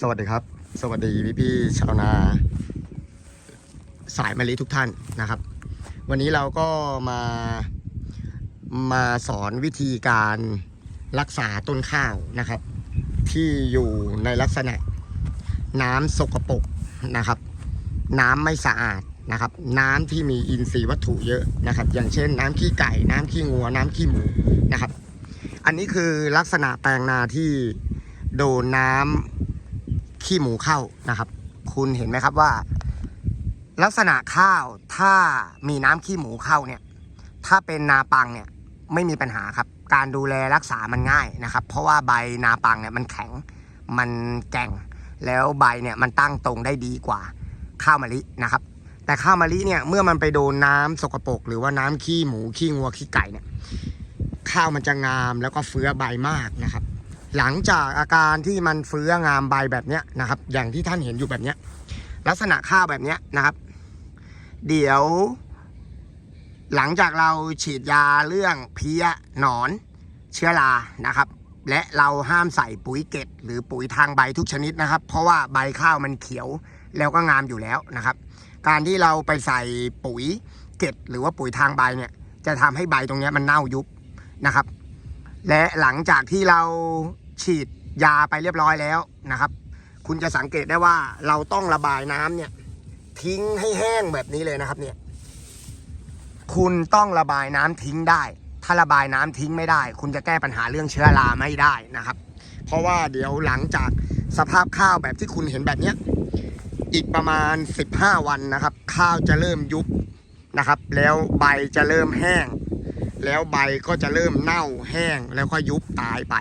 สวัสดีครับ สวัสดีพี่พี่ชาวนา สายมะลิทุกท่านนะครับ วันนี้เราก็มามาสอนวิธีการรักษาต้นข้าวนะครับ ที่อยู่ในลักษณะน้ำสกปรกนะครับ น้ำไม่สะอาดนะครับ น้ำที่มีอินทรีย์วัตถุเยอะนะครับ อย่างเช่น น้ำขี้ไก่น้ำขี้งัวน้ำขี้หมูนะครับ อันนี้คือลักษณะแปลงนาที่โดนน้ำ ขี้หมูเข้านะครับ คุณเห็นไหมครับว่า ลักษณะข้าวถ้ามีน้ำขี้หมูเข้าเนี่ย ถ้าเป็นนาปังเนี่ยไม่มีปัญหาครับ การดูแลรักษามันง่ายนะครับ เพราะว่าใบนาปังเนี่ยมันแข็งมันแก่ง แล้วใบเนี่ยมันตั้งตรงได้ดีกว่าข้าวมะลินะครับ แต่ข้าวมะลิเนี่ยเมื่อมันไปโดนน้ำสกปรกหรือว่าน้ำขี้หมูขี้งัวขี้ไก่เนี่ยข้าวมันจะงามแล้วก็เฟื้อใบมากนะครับ หลังจากอาการที่มันเฟื้องามใบแบบเนี้ยนะครับ อย่างที่ท่านเห็นอยู่แบบเนี้ย ลักษณะข้าวแบบเนี้ยนะครับ เดี๋ยว หลังจากเราฉีดยาเรื่องเพี้ยหนอนเชื้อรานะครับ และเราห้ามใส่ปุ๋ยเกตหรือปุ๋ยทางใบทุกชนิดนะครับ เพราะว่าใบข้าวมันเขียวแล้วก็งามอยู่แล้วนะครับ การที่เราไปใส่ปุ๋ยเกตหรือว่าปุ๋ยทางใบเนี่ย จะทำให้ใบตรงนี้มันเน่ายุบนะครับ และหลังจากที่เรา ฉีดยาไปเรียบร้อยแล้วนะครับ คุณจะสังเกตได้ว่าเราต้องระบายน้ำเนี่ย ทิ้งให้แห้งแบบนี้เลยนะครับเนี่ย คุณต้องระบายน้ำทิ้งได้ ถ้าระบายน้ำทิ้งไม่ได้ คุณจะแก้ปัญหาเรื่องเชื้อราไม่ได้นะครับ เพราะว่าเดี๋ยวหลังจากสภาพข้าวแบบที่คุณเห็นแบบเนี้ยอีกประมาณ 15 วันนะครับ ข้าวจะเริ่มยุบนะครับ แล้วใบจะเริ่มแห้ง แล้วใบก็จะเริ่มเน่าแห้งแล้วก็ยุบตายไป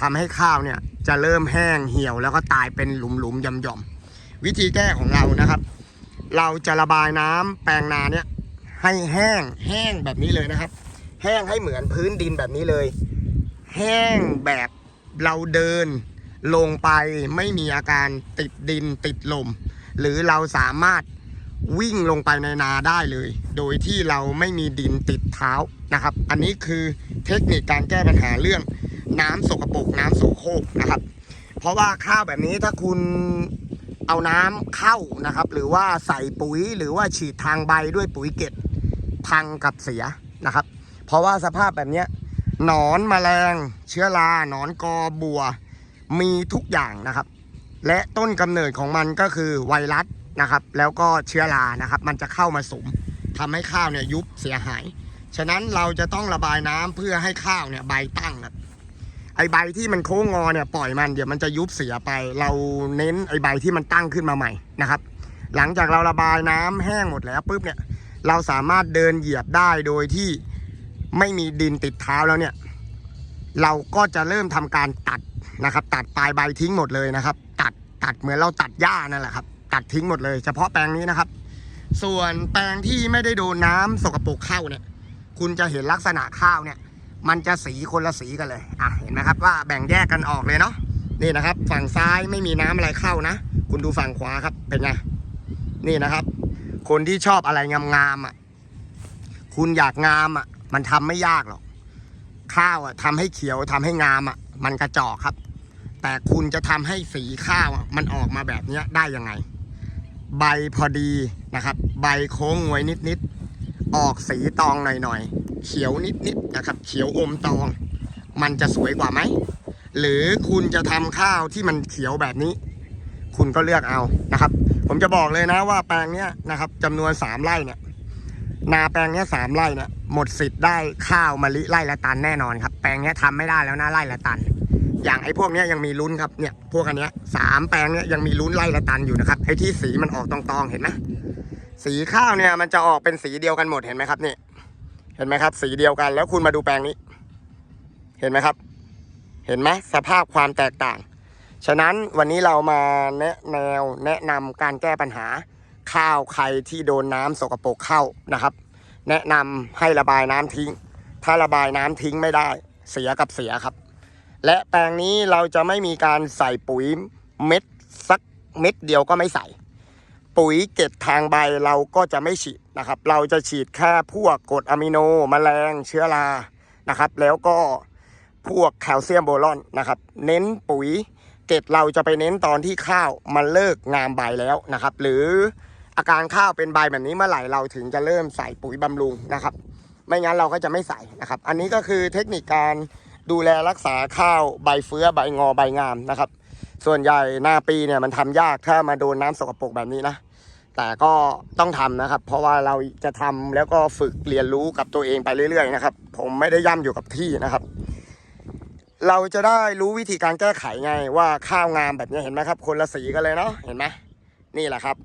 ทำให้ข้าวเนี่ยจะเริ่มแห้งเหี่ยวแล้วก็ตายเป็นหลุมๆย่อมๆวิธีแก้ของเรานะครับ เราจะระบายน้ำแปลงนาเนี่ยให้แห้งแห้งแบบนี้เลยนะครับ แห้งให้เหมือนพื้นดินแบบนี้เลย แห้งแบบเราเดินลงไปไม่มีอาการติดดินติดลม หรือเราสามารถวิ่งลงไปในนาได้เลย โดยที่เราไม่มีดินติดเท้านะครับ อันนี้คือเทคนิคการแก้ปัญหาเรื่อง น้ำสกปรกน้ำโสโครกนะครับ เพราะว่าข้าวแบบนี้ถ้าคุณเอาน้ำเข้านะครับ หรือว่าใส่ปุ๋ยหรือว่าฉีดทางใบด้วยปุ๋ยเกล็ดพังกับเสียนะครับ เพราะว่าสภาพแบบนี้หนอนแมลง เชื้อราหนอนกอบัว มีทุกอย่างนะครับ และต้นกำเนิดของมันก็คือไวรัสนะครับ แล้วก็เชื้อรานะครับ มันจะเข้ามาสมทำให้ข้าวเนี่ยยุบเสียหาย ฉะนั้นเราจะต้องระบายน้ำเพื่อให้ข้าวเนี่ยใบตั้งครับ ไอใบที่มันโค้งงอเนี่ยปล่อยมันเดี๋ยวมันจะยุบเสียไป เราเน้นไอใบที่มันตั้งขึ้นมาใหม่นะครับ หลังจากเราระบายน้ำแห้งหมดแล้วปุ๊บเนี่ยเราสามารถเดินเหยียบได้โดยที่ไม่มีดินติดเท้าแล้วเนี่ยเราก็จะเริ่มทำการตัดนะครับ ตัดปลายใบทิ้งหมดเลยนะครับ ตัดตัดเหมือนเราตัดหญ้านั่นแหละครับ ตัดทิ้งหมดเลย เฉพาะแปลงนี้นะครับ ส่วนแปลงที่ไม่ได้โดนน้ำสกปรกเข้าเนี่ย คุณจะเห็นลักษณะข้าวเนี่ย มันจะสีคนละสีกันเลย อะ เห็นไหมครับว่าแบ่งแยกกันออกเลยเนาะ นี่นะครับ ฝั่งซ้ายไม่มีน้ำอะไรเข้านะ คุณดูฝั่งขวาครับ เป็นไง นี่นะครับ คนที่ชอบอะไรงามๆอะ คุณอยากงามอะ มันทำไม่ยากหรอก ข้าวอะทำให้เขียวทำให้งามอะ มันกระจอกครับ แต่คุณจะทำให้สีข้าวอะมันออกมาแบบเนี้ยได้ยังไง ใบพอดีนะครับ ใบโค้งงวยนิดๆ ออกสีตองหน่อยๆ เขียวนิดๆนะครับ เขียวอมตอง มันจะสวยกว่าไหม หรือคุณจะทำข้าวที่มันเขียวแบบนี้ คุณก็เลือกเอานะครับ ผมจะบอกเลยนะว่าแปลงเนี้ยนะครับจำนวนสามไร่เนี่ย นาแปลงเนี้ยสามไร่เนี่ยหมดสิทธิ์ได้ข้าวมะลิไร่ละตันแน่นอนครับ แปลงเนี้ยทำไม่ได้แล้วนะไร่ละตัน อย่างไอ้พวกเนี้ยยังมีลุ้นครับเนี่ยพวกอันเนี้ยสามแปลงเนี้ยยังมีลุ้นไร่ละตันอยู่นะครับไอ้ที่สีมันออกตองๆเห็นไหม สีข้าวเนี่ยมันจะออกเป็นสีเดียวกันหมดเห็นไหมครับนี่เห็นไหมครับ สีเดียวกันแล้วคุณมาดูแปลงนี้ เห็นไหมครับ เห็นไหมสภาพความแตกต่าง ฉะนั้นวันนี้เรามาแนะแนวแนะนำการแก้ปัญหา ข้าวใครที่โดนน้ำสกปรกเข้านะครับ แนะนำให้ระบายน้ำทิ้ง ถ้าระบายน้ำทิ้งไม่ได้ เสียกับเสียครับ และแปลงนี้เราจะไม่มีการใส่ปุ๋ยเม็ดสักเม็ดเดียวก็ไม่ใส่ ปุ๋ยเก็ดทางใบเราก็จะไม่ฉีดนะครับ เราจะฉีดแค่พวกกรดอะมิโนแมลงเชื้อรานะครับ แล้วก็พวกแคลเซียมโบรอนนะครับ เน้นปุ๋ยเกเกตเราจะไปเน้นตอนที่ข้าวมันเลิกงามใบแล้วนะครับ หรืออาการข้าวเป็นใบแบบนี้เมื่อไหร่เราถึงจะเริ่มใส่ปุ๋ยบำรุงนะครับ ไม่งั้นเราก็จะไม่ใส่นะครับ อันนี้ก็คือเทคนิคการดูแลรักษาข้าวใบเฟื้อใบงอใบงามนะครับ ส่วนใหญ่หน้าปีเนี่ยมันทำยากถ้ามาโดนน้ำสกปรกแบบนี้นะ แต่ก็ต้องทำนะครับ เพราะว่าเราจะทำแล้วก็ฝึกเรียนรู้กับตัวเองไปเรื่อยๆนะครับ ผมไม่ได้ย่ำอยู่กับที่นะครับ เราจะได้รู้วิธีการแก้ไขไงว่าข้าวงามแบบนี้เห็นไหมครับ คนละสีกันเลยเนาะเห็นไหมนี่แหละครับ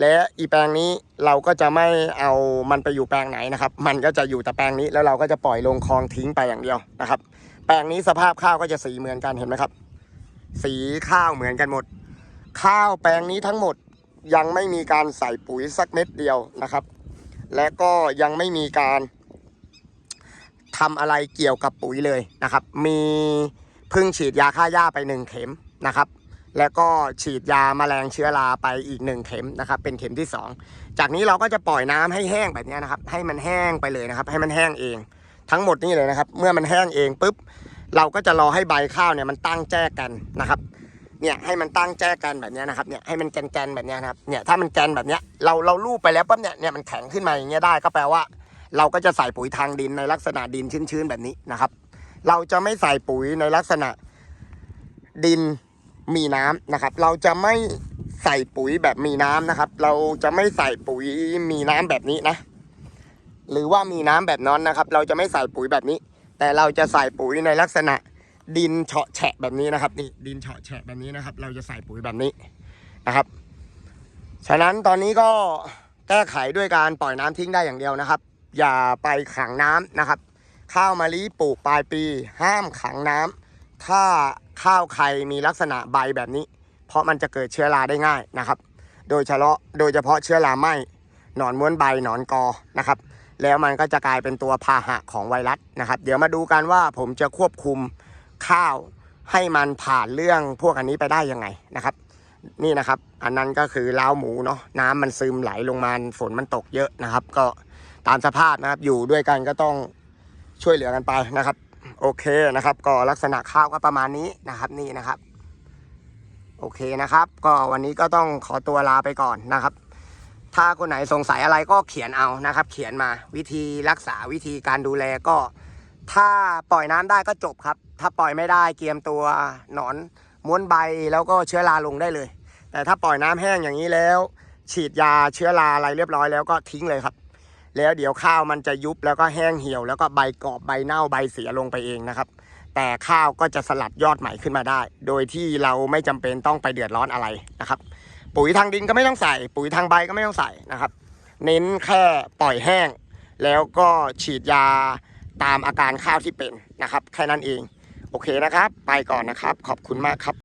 และอีแปลงนี้เราก็จะไม่เอามันไปอยู่แปลงไหนนะครับ มันก็จะอยู่แต่แปลงนี้แล้วเราก็จะปล่อยลงคลองทิ้งไปอย่างเดียวนะครับ แปลงนี้สภาพข้าวก็จะสีเหมือนกันเห็นไหมครับ สีข้าวเหมือนกันหมด ข้าวแปลงนี้ทั้งหมดยังไม่มีการใส่ปุ๋ยสักเม็ดเดียวนะครับ และก็ยังไม่มีการทำอะไรเกี่ยวกับปุ๋ยเลยนะครับ มีเพึ่งฉีดยาฆ่าหญ้าไปหนึ่งเข็มนะครับ แล้วก็ฉีดยาแมลงเชื้อราไปอีกหนึ่งเข็มนะครับ เป็นเข็มที่สองจากนี้เราก็จะปล่อยน้ำให้แห้งแบบนี้นะครับ ให้มันแห้งไปเลยนะครับ ให้มันแห้งเอง ทั้งหมดนี่เลยนะครับ เมื่อมันแห้งเองปุ๊บ เราก็จะรอให้ใบข้าวเนี่ยมันตั้งแจ้กันนะครับเนี่ยให้มันตั้งแจ้กันแบบนี้นะครับเนี่ยให้มันแกนๆแบบนี้นะครับเนี่ยถ้ามันแกนแบบนี้เราเราลูบไปแล้วปั๊บเนี่ยเนี่ยมันแข็งขึ้นมาอย่างเงี้ยได้ก็แปลว่า เราก็จะใส่ปุ๋ยทางดินในลักษณะดินชื้นๆแบบนี้นะครับ เราจะไม่ใส่ปุ๋ยในลักษณะดินมีน้ำนะครับ เราจะไม่ใส่ปุ๋ยแบบมีน้ำนะครับ เราจะไม่ใส่ปุ๋ยมีน้ำแบบนี้นะ หรือว่ามีน้ำแบบนั้นนะครับ เราจะไม่ใส่ปุ๋ยแบบนี้ แต่เราจะใส่ปุ๋ยในลักษณะดินเฉาะแฉะแบบนี้นะครับนี่ดินเฉาะแฉะแบบนี้นะครับ เราจะใส่ปุ๋ยแบบนี้นะครับ ฉะนั้นตอนนี้ก็แก้ไขด้วยการปล่อยน้ำทิ้งได้อย่างเดียวนะครับ อย่าไปขังน้ำนะครับ ข้าวมะลิปลูกปลายปี ห้ามขังน้ำถ้าข้าวใครมีลักษณะใบแบบนี้ เพราะมันจะเกิดเชื้อราได้ง่ายนะครับ โดยเฉพาะโดยเฉพาะเชื้อราไหมหนอนม้วนใบหนอนกอนะครับ แล้วมันก็จะกลายเป็นตัวพาหะของไวรัสนะครับ เดี๋ยวมาดูกันว่าผมจะควบคุมข้าวให้มันผ่านเรื่องพวกอันนี้ไปได้ยังไงนะครับ นี่นะครับ อันนั้นก็คือล้าวหมูเนาะน้ำมันซึมไหลลงมาฝนมันตกเยอะนะครับ ก็ตามสภาพนะครับอยู่ด้วยกันก็ต้องช่วยเหลือกันไปนะครับ โอเคนะครับ ก็ลักษณะข้าวก็ประมาณนี้นะครับนี่นะครับ โอเคนะครับ ก็วันนี้ก็ต้องขอตัวลาไปก่อนนะครับ ถ้าคนไหนสงสัยอะไรก็เขียนเอานะครับ เขียนมาวิธีรักษาวิธีการดูแลก็ ถ้าปล่อยน้ำได้ก็จบครับ ถ้าปล่อยไม่ได้เกียมตัวหนอนม้วนใบแล้วก็เชื้อราลงได้เลย แต่ถ้าปล่อยน้ำแห้งอย่างนี้แล้ว ฉีดยาเชื้อราอะไรเรียบร้อยแล้วก็ทิ้งเลยครับ แล้วเดี๋ยวข้าวมันจะยุบแล้วก็แห้งเหี่ยว แล้วก็ใบกรอบใบเน่าใบเสียลงไปเองนะครับ แต่ข้าวก็จะสลัดยอดใหม่ขึ้นมาได้ โดยที่เราไม่จำเป็นต้องไปเดือดร้อนอะไรนะครับ ปุ๋ยทางดินก็ไม่ต้องใส่ ปุ๋ยทางใบก็ไม่ต้องใส่นะครับ เน้นแค่ปล่อยแห้ง แล้วก็ฉีดยาตามอาการข้าวที่เป็นนะครับ แค่นั้นเอง โอเคนะครับ ไปก่อนนะครับ ขอบคุณมากครับ